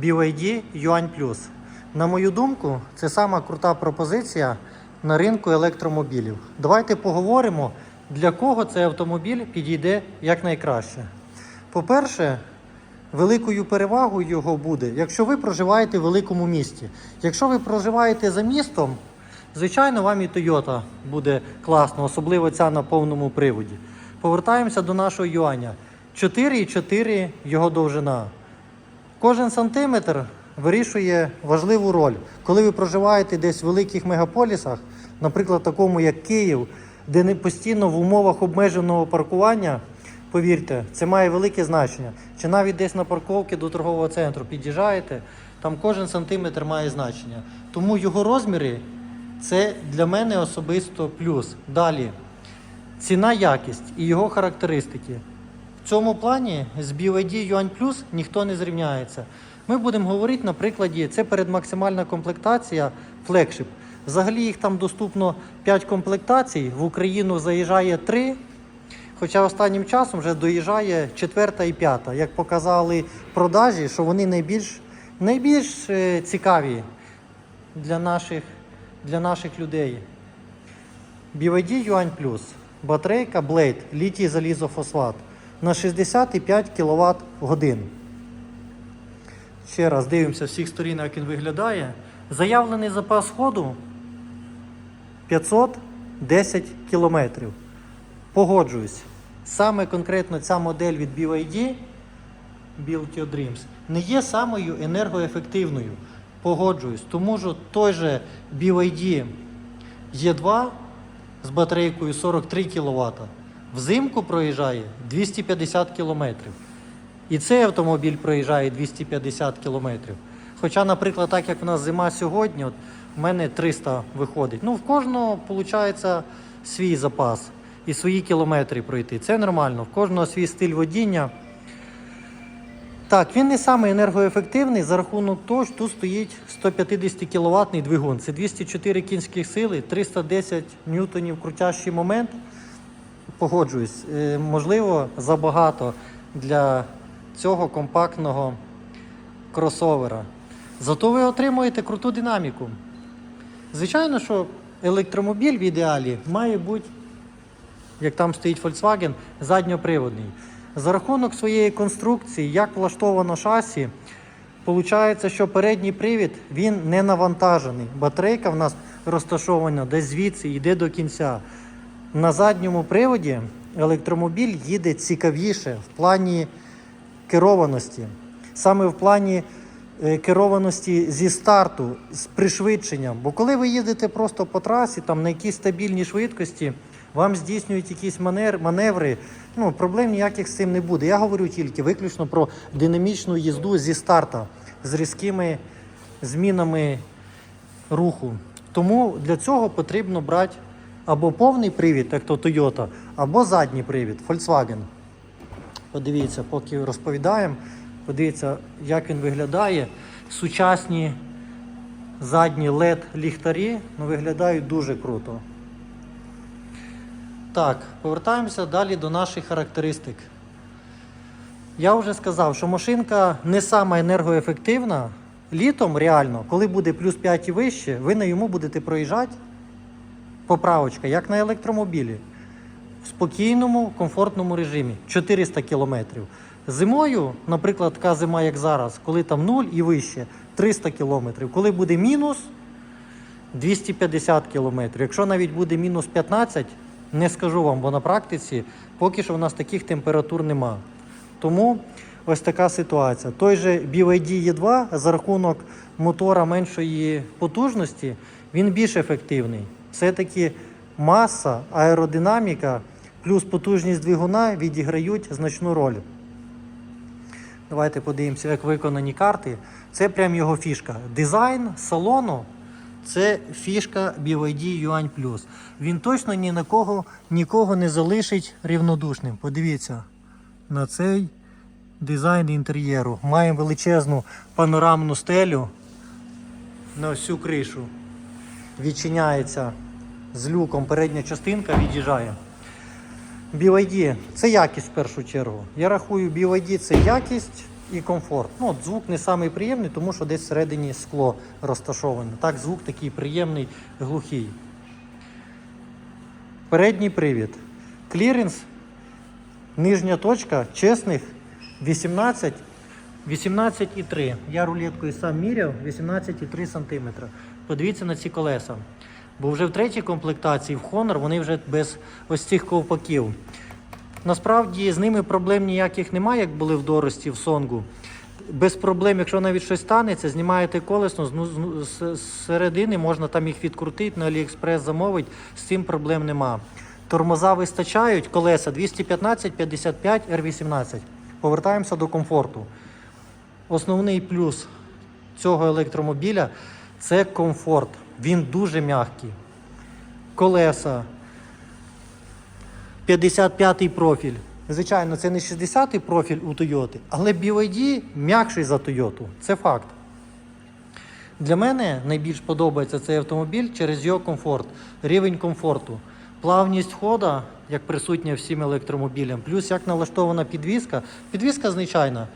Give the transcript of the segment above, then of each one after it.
BYD Yuan Plus. На мою думку, це сама крута пропозиція на ринку електромобілів. Давайте поговоримо, для кого цей автомобіль підійде якнайкраще. По-перше, великою перевагою його буде, якщо ви проживаєте в великому місті. Якщо ви проживаєте за містом, звичайно, вам і Toyota буде класно, особливо ця на повному приводі. Повертаємося до нашого юаня. 4,4 його довжина. Кожен сантиметр вирішує важливу роль. Коли ви проживаєте десь в великих мегаполісах, наприклад, такому як Київ, де не постійно в умовах обмеженого паркування, повірте, це має велике значення. Чи навіть десь на парковці до торгового центру під'їжджаєте, там кожен сантиметр має значення. Тому його розміри це для мене особисто плюс. Далі ціна, якість і його характеристики. В цьому плані з BYD Yuan Plus ніхто не зрівняється. Ми будемо говорити на прикладі, це передмаксимальна комплектація флекшип. Взагалі їх там доступно 5 комплектацій, в Україну заїжджає 3, хоча останнім часом вже доїжджає 4 і 5. Як показали продажі, що вони найбільш, найбільш е, цікаві для наших, для наших людей. BYD Yuan Plus. Батарейка Blade, літій залізофосфат на 65 кВт годин. Ще раз дивимося всіх сторін, як він виглядає. Заявлений запас ходу 510 км. Погоджуюсь. Саме конкретно ця модель від BYD Build Your Dreams не є самою енергоефективною. Погоджуюсь. Тому що той же BYD E2 з батарейкою 43 кВт взимку проїжджає 250 км. І цей автомобіль проїжджає 250 км. Хоча, наприклад, так як в нас зима сьогодні, от в мене 300 виходить. Ну, в кожного виходить свій запас і свої кілометри пройти. Це нормально, в кожного свій стиль водіння. Так, він не самий енергоефективний за рахунок того, що тут стоїть 150 кВт двигун. Це 204 кінські сили, 310 ньютонів крутящий момент. Погоджуюсь, е, можливо, забагато для цього компактного кросовера. Зато ви отримуєте круту динаміку. Звичайно, що електромобіль в ідеалі має бути, як там стоїть Volkswagen, задньоприводний. За рахунок своєї конструкції, як влаштовано шасі, виходить, що передній привід він не навантажений. Батарейка в нас розташована десь звідси йде до кінця. На задньому приводі електромобіль їде цікавіше в плані керованості. Саме в плані е, керованості зі старту, з пришвидшенням. Бо коли ви їдете просто по трасі, там на якійсь стабільній швидкості, вам здійснюють якісь маневри, ну, проблем ніяких з цим не буде. Я говорю тільки виключно про динамічну їзду зі старта, з різкими змінами руху. Тому для цього потрібно брати або повний привід, як то Toyota, або задній привід Volkswagen. Подивіться, поки розповідаємо, подивіться, як він виглядає. Сучасні задні LED ліхтарі ну, виглядають дуже круто. Так, повертаємося далі до наших характеристик. Я вже сказав, що машинка не сама енергоефективна. Літом реально, коли буде плюс 5 і вище, ви на йому будете проїжджати поправочка, як на електромобілі. В спокійному, комфортному режимі 400 км. Зимою, наприклад, така зима, як зараз, коли там 0 і вище 300 км. Коли буде мінус 250 км. Якщо навіть буде мінус 15, не скажу вам, бо на практиці поки що в нас таких температур нема. Тому ось така ситуація. Той же BYD E2 за рахунок мотора меншої потужності, він більш ефективний. Все-таки маса, аеродинаміка плюс потужність двигуна відіграють значну роль. Давайте подивимося, як виконані карти. Це прям його фішка. Дизайн салону це фішка BYD Yuan Plus. Він точно ні на кого нікого не залишить рівнодушним. Подивіться на цей дизайн інтер'єру. Маємо величезну панорамну стелю на всю кришу. Відчиняється з люком передня частинка від'їжджає. BYD це якість в першу чергу. Я рахую, BYD це якість, і комфорт. Ну, от звук не самий приємний, тому що десь всередині скло розташоване. Так, звук такий приємний, глухий. Передній привід. Кліренс, нижня точка чесних 18 18,3. Я рулеткою сам міряв 18,3 см. Подивіться на ці колеса. Бо вже в третій комплектації в Honor вони вже без ось цих ковпаків. Насправді з ними проблем ніяких немає, як були в дорості в Сонгу. Без проблем, якщо навіть щось станеться, знімаєте колесно, з середини можна там їх відкрутити, на Aliexpress замовити, з цим проблем нема. Тормоза вистачають, колеса 215, 55, R18. Повертаємося до комфорту. Основний плюс цього електромобіля це комфорт. Він дуже м'який. Колеса, 55-й профіль. Звичайно, це не 60-й профіль у Toyota, але BYD м'якший за Toyota. Це факт. Для мене найбільш подобається цей автомобіль через його комфорт, рівень комфорту, плавність хода, як присутня всім електромобілям, плюс як налаштована підвізка. Підвізка звичайна.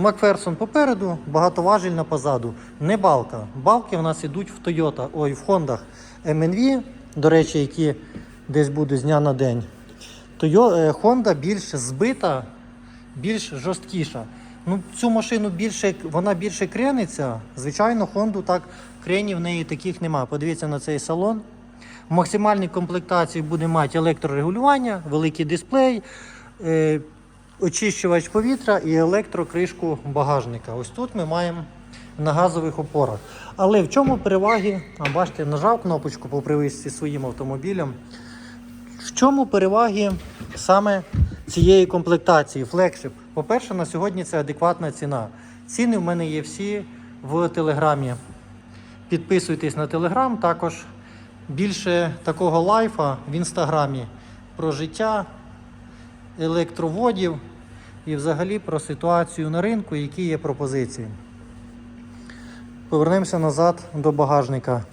Макферсон попереду, багатоважільна позаду. Не балка. Балки в нас ідуть в Toyota, ой, в Хондах MNV, до речі, які десь будуть з дня на день. Тойо, е, Honda більш збита, більш жорсткіша. Ну, цю машину більше, вона більше крениться. Звичайно, Honda так кренів в неї таких нема. Подивіться на цей салон. В максимальній комплектації буде мати електрорегулювання, великий дисплей, е, очищувач повітря і електрокришку багажника. Ось тут ми маємо на газових опорах. Але в чому переваги? А бачите, нажав кнопочку по привичці своїм автомобілем. В чому переваги саме цієї комплектації флекшип? По-перше, на сьогодні це адекватна ціна. Ціни в мене є всі в телеграмі. Підписуйтесь на телеграм, також більше такого лайфа в інстаграмі про життя електроводів і взагалі про ситуацію на ринку, які є пропозиції. Повернемося назад до багажника.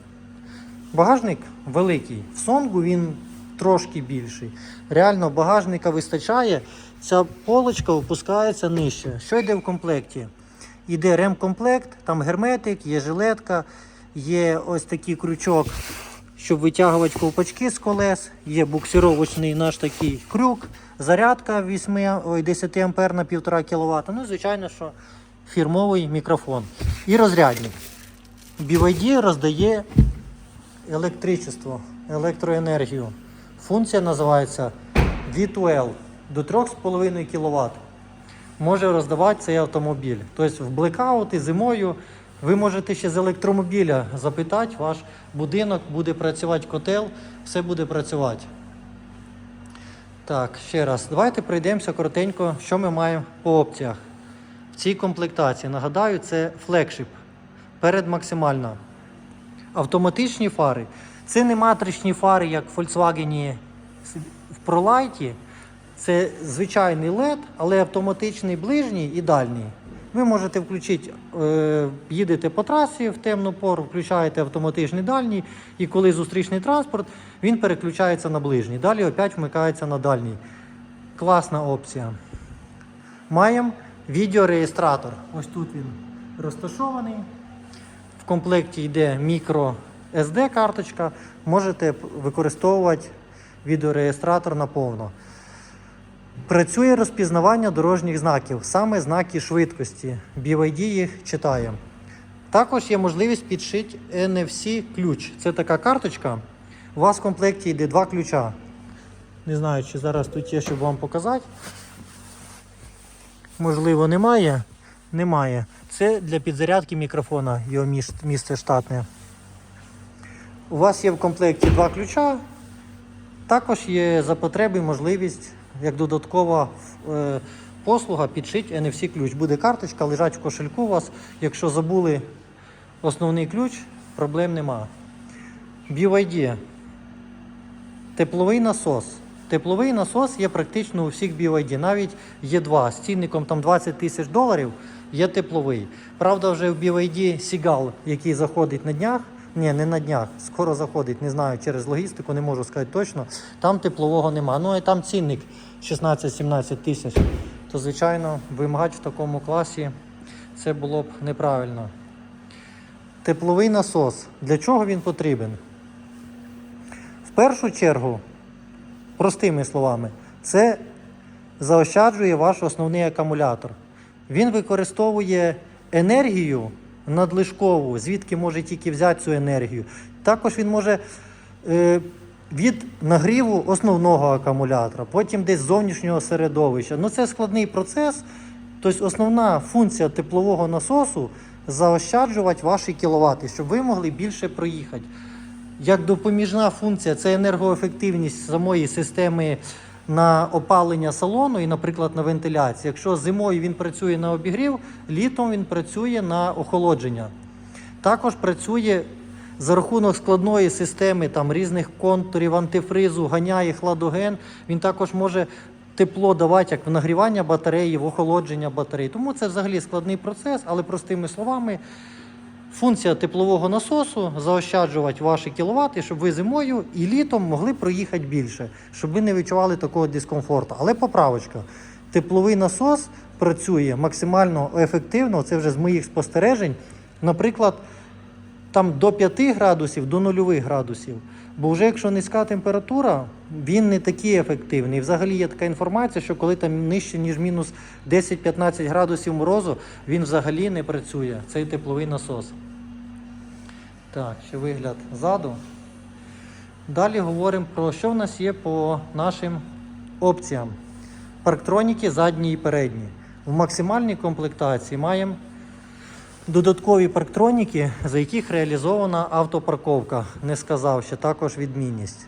Багажник великий. В Сонгу він трошки більший. Реально багажника вистачає. Ця полочка опускається нижче. Що йде в комплекті? Йде ремкомплект, там герметик, є жилетка, є ось такий крючок, щоб витягувати ковпачки з колес, є буксировочний наш такий крюк, зарядка 8, ой, 10 ампер на 1,5 кВт. Ну, і, звичайно, що фірмовий мікрофон. І розрядник. BYD роздає електричество, електроенергію. Функція називається V2L до 3,5 кВт. Може роздавати цей автомобіль. Тобто в блекаути зимою ви можете ще з електромобіля запитати, ваш будинок буде працювати котел, все буде працювати. Так, ще раз, давайте пройдемося коротенько, що ми маємо по опціях. В цій комплектації, нагадаю, це флекшип. Передмаксимальна. Автоматичні фари. Це не матричні фари, як в Volkswagen в ProLight. Це звичайний LED, але автоматичний ближній і дальній. Ви можете включити, е, їдете по трасі в темну пору, включаєте автоматичний дальній, і коли зустрічний транспорт, він переключається на ближній. Далі опять вмикається на дальній. Класна опція. Маємо відеореєстратор. Ось тут він розташований. В комплекті йде мікро SD карточка. Можете використовувати відеореєстратор наповно. Працює розпізнавання дорожніх знаків, саме знаки швидкості. BYD їх читає. Також є можливість підшити NFC ключ. Це така карточка. У вас в комплекті йде два ключа. Не знаю, чи зараз тут є, щоб вам показати. Можливо, немає. Немає. Це для підзарядки мікрофона, його місце штатне. У вас є в комплекті два ключа. Також є за потреби можливість, як додаткова е, послуга, підшити NFC ключ. Буде карточка, лежать в кошельку у вас. Якщо забули основний ключ, проблем нема. BYD. Тепловий насос. Тепловий насос є практично у всіх BYD. Навіть є два. З цінником там 20 тисяч доларів є тепловий. Правда, вже в BYD Seagull, який заходить на днях. Ні, не на днях, скоро заходить, не знаю, через логістику, не можу сказати точно. Там теплового нема. Ну і там цінник 16-17 тисяч. То звичайно вимагати в такому класі це було б неправильно. Тепловий насос. Для чого він потрібен? В першу чергу, простими словами, це заощаджує ваш основний акумулятор. Він використовує енергію надлишкову, звідки може тільки взяти цю енергію. Також він може е, від нагріву основного акумулятора, потім десь зовнішнього середовища. Ну це складний процес. Тобто основна функція теплового насосу заощаджувати ваші кіловати, щоб ви могли більше проїхати. Як допоміжна функція це енергоефективність самої системи на опалення салону і, наприклад, на вентиляцію. Якщо зимою він працює на обігрів, літом він працює на охолодження. Також працює за рахунок складної системи там, різних контурів, антифризу, ганяє хладоген. Він також може тепло давати як в нагрівання батареї, в охолодження батареї. Тому це взагалі складний процес, але простими словами. Функція теплового насосу заощаджувати ваші кіловати, щоб ви зимою і літом могли проїхати більше, щоб ви не відчували такого дискомфорту. Але поправочка. Тепловий насос працює максимально ефективно, це вже з моїх спостережень. Наприклад, там до 5 градусів, до 0 градусів. Бо вже якщо низька температура, він не такий ефективний. Взагалі є така інформація, що коли там нижче, ніж мінус 10-15 градусів морозу, він взагалі не працює, цей тепловий насос. Так, ще вигляд ззаду. Далі говоримо про що в нас є по нашим опціям. Парктроніки задні і передні. В максимальній комплектації маємо додаткові парктроніки, за яких реалізована автопарковка. Не сказав, ще також відмінність.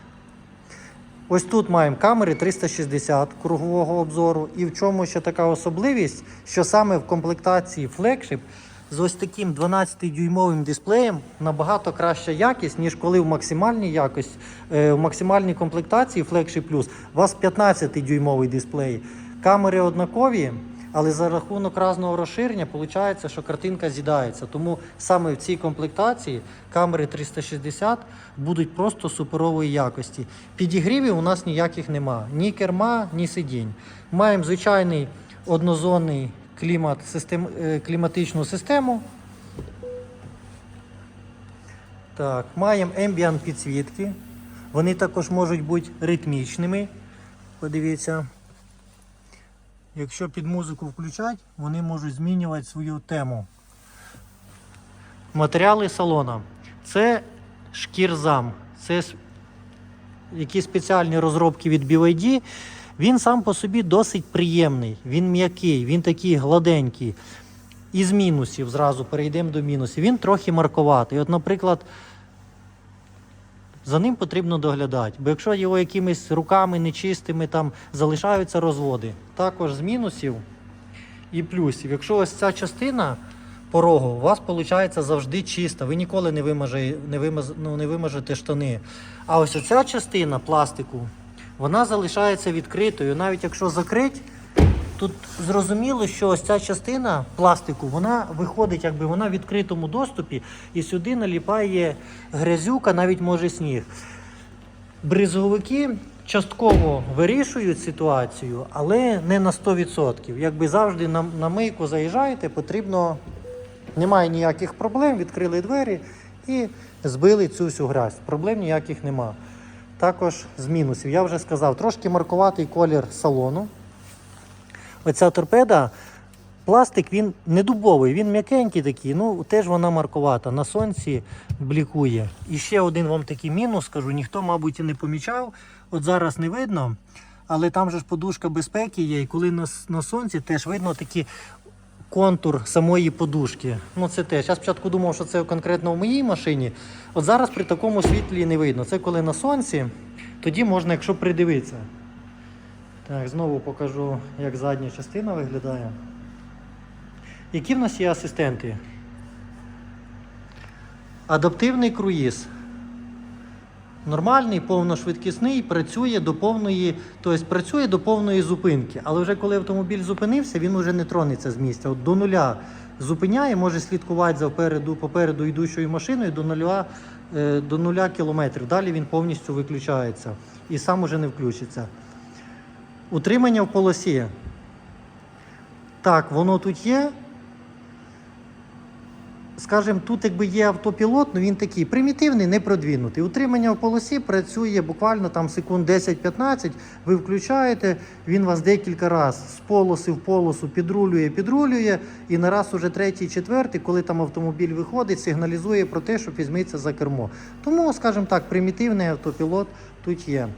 Ось тут маємо камери 360 кругового обзору. І в чому ще така особливість, що саме в комплектації флагшип з ось таким 12-дюймовим дисплеєм набагато краща якість, ніж коли в максимальній якості, е, в максимальній комплектації Flagship Plus у вас 15-дюймовий дисплей. Камери однакові, але за рахунок разного розширення виходить, що картинка з'їдається. Тому саме в цій комплектації камери 360 будуть просто суперової якості. Підігрівів у нас ніяких нема. Ні керма, ні сидінь. Маємо звичайний однозонний клімат, систем, е, кліматичну систему. Так, маємо ambient підсвітки. Вони також можуть бути ритмічними. Подивіться. Якщо під музику включати, вони можуть змінювати свою тему. Матеріали салона. Це шкірзам. Це якісь спеціальні розробки від BYD. Він сам по собі досить приємний, він м'який, він такий гладенький. Із мінусів зразу перейдемо до мінусів. Він трохи марковатий. От, наприклад, за ним потрібно доглядати, бо якщо його якимись руками нечистими там залишаються розводи. Також з мінусів і плюсів. Якщо ось ця частина порогу у вас виходить завжди чиста, ви ніколи не, вимаже, не, вимаз, ну, не вимажете штани. А ось оця частина пластику, вона залишається відкритою. Навіть якщо закрить, тут зрозуміло, що ось ця частина пластику, вона виходить, якби вона в відкритому доступі, і сюди наліпає грязюка, навіть може сніг. Бризовики частково вирішують ситуацію, але не на 100%. Якби завжди на, на мийку заїжджаєте, потрібно, немає ніяких проблем, відкрили двері і збили цю всю грязь. Проблем ніяких нема. Також з мінусів. Я вже сказав, трошки маркуватий колір салону. Оця торпеда, пластик він не дубовий, він м'якенький такий, ну теж вона маркувата. На сонці блікує. І ще один вам такий мінус, скажу, ніхто, мабуть, і не помічав. От зараз не видно, але там же ж подушка безпеки є, і коли на, на сонці теж видно такий контур самої подушки. Ну це теж. Я спочатку думав, що це конкретно в моїй машині. От зараз при такому світлі не видно. Це коли на сонці, тоді можна, якщо придивитися. Так, знову покажу, як задня частина виглядає. Які в нас є асистенти? Адаптивний круїз. Нормальний, повношвидкісний, працює до повної, тобто працює до повної зупинки. Але вже коли автомобіль зупинився, він вже не тронеться з місця. От до нуля зупиняє, може слідкувати за попереду, попереду йдущою машиною до нуля, е, до нуля кілометрів. Далі він повністю виключається і сам уже не включиться. Утримання в полосі. Так, воно тут є. Скажімо, тут якби є автопілот, але він такий примітивний, не продвинутий. Утримання в полосі працює буквально там секунд 10-15. Ви включаєте, він вас декілька разів з полоси в полосу підрулює, підрулює, і на раз уже третій, четвертий, коли там автомобіль виходить, сигналізує про те, що візьметься за кермо. Тому, скажімо так, примітивний автопілот тут є.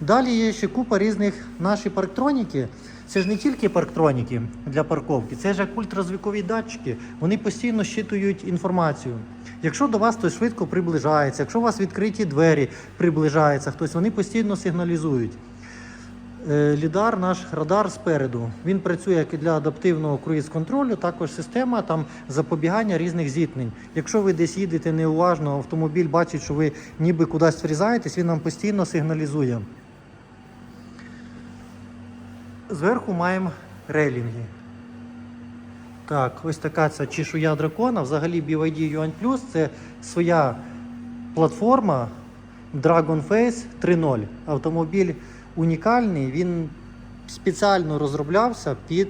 Далі є ще купа різних наші парктроніки. Це ж не тільки парктроніки для парковки, це ж як ультразвукові датчики. Вони постійно щитують інформацію. Якщо до вас хтось швидко приближається, якщо у вас відкриті двері приближається хтось, вони постійно сигналізують. Е, Лідар, наш радар спереду. Він працює як і для адаптивного круїз-контролю, також система там запобігання різних зіткнень. Якщо ви десь їдете неуважно, автомобіль бачить, що ви ніби кудись врізаєтесь, він нам постійно сигналізує. Зверху маємо рейлінги. Так, ось така ця чешуя дракона. Взагалі BYD Yuan Plus це своя платформа Dragon Face 3.0. Автомобіль унікальний, він спеціально розроблявся під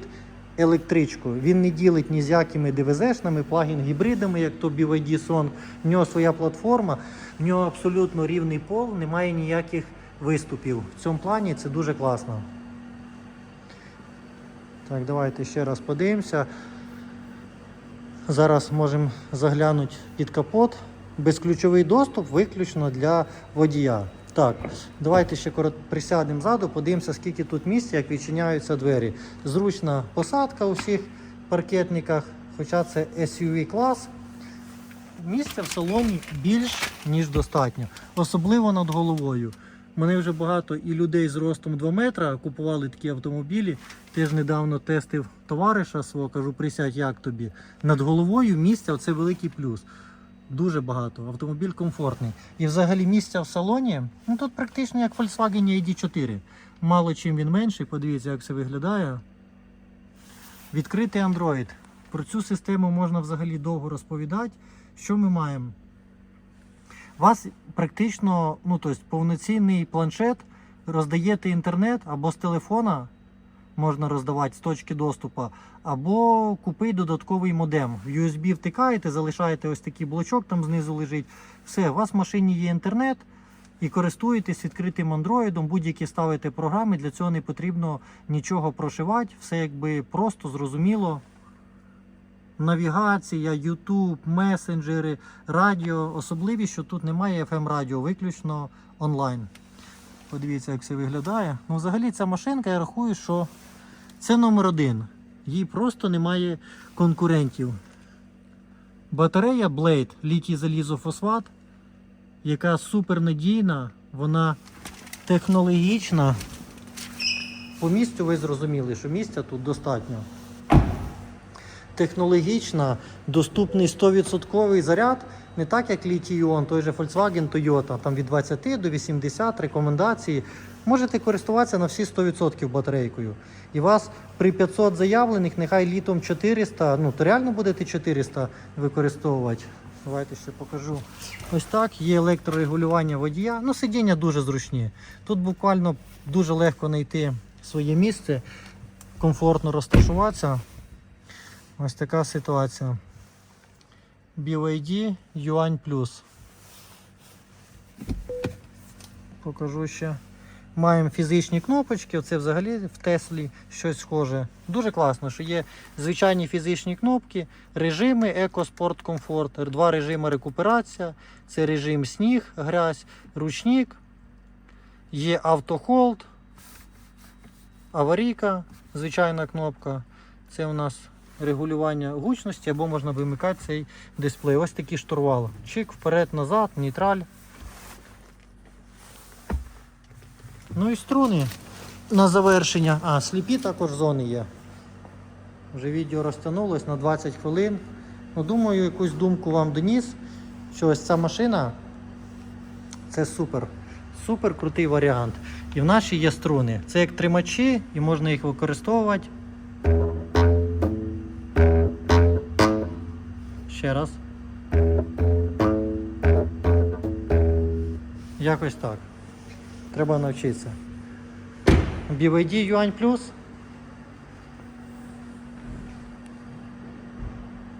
електричку. Він не ділить ні з якими ДВЗ-шними, плагін-гібридами, як то BYD Son. В нього своя платформа, в нього абсолютно рівний пол, немає ніяких виступів. В цьому плані це дуже класно. Так, давайте ще раз подивимося. Зараз можемо заглянути під капот. Безключовий доступ виключно для водія. Так, давайте ще присядемо ззаду, подивимося, скільки тут місця, як відчиняються двері. Зручна посадка у всіх паркетниках, хоча це SUV клас. Місця в салоні більш ніж достатньо, особливо над головою. Мене вже багато і людей з ростом 2 метра купували такі автомобілі. Теж недавно тестив товариша свого, кажу, присядь, як тобі. Над головою місця це великий плюс. Дуже багато. Автомобіль комфортний. І взагалі місця в салоні, ну тут практично як Volkswagen ID4. Мало чим він менший. Подивіться, як це виглядає. Відкритий Android. Про цю систему можна взагалі довго розповідати. Що ми маємо? Вас практично ну, тобто, повноцінний планшет, роздаєте інтернет або з телефона можна роздавати з точки доступу, або купити додатковий модем. В USB втикаєте, залишаєте ось такий блочок, там знизу лежить. Все, у вас в машині є інтернет і користуєтесь відкритим андроїдом, будь-які ставите програми, для цього не потрібно нічого прошивати, все якби просто зрозуміло. Навігація, YouTube, месенджери, радіо. Особливість, що тут немає FM радіо, виключно онлайн. Подивіться, як це виглядає. Ну, взагалі, ця машинка, я рахую, що це номер один. Їй просто немає конкурентів. Батарея Blade літій залізофосфат, яка супернадійна, вона технологічна. По місцю ви зрозуміли, що місця тут достатньо технологічна, доступний 100% заряд, не так як літій-іон, той же Volkswagen Toyota, там від 20 до 80 рекомендації. Можете користуватися на всі 100% батарейкою. І вас при 500 заявлених, нехай літом 400, ну то реально будете 400 використовувати. Давайте ще покажу. Ось так, є електрорегулювання водія. Ну, сидіння дуже зручні. Тут буквально дуже легко знайти своє місце, комфортно розташуватися. Ось така ситуація. BYD Yuan Plus. Покажу ще. Маємо фізичні кнопочки, це взагалі в Теслі щось схоже. Дуже класно, що є звичайні фізичні кнопки, режими Еко, Спорт, Комфорт, два режими рекуперація, це режим сніг, грязь, ручник, є автохолд, аварійка, звичайна кнопка. Це у нас регулювання гучності або можна вимикати цей дисплей. Ось такий штурвал. Чик вперед-назад, нейтраль. Ну і струни на завершення. А, сліпі також зони є. Вже відео розтягнулось на 20 хвилин. Ну, Думаю, якусь думку вам доніс, що ось ця машина це супер. Супер крутий варіант. І в нашій є струни. Це як тримачі, і можна їх використовувати. Якось так. Треба навчитися. BYD Yuan Plus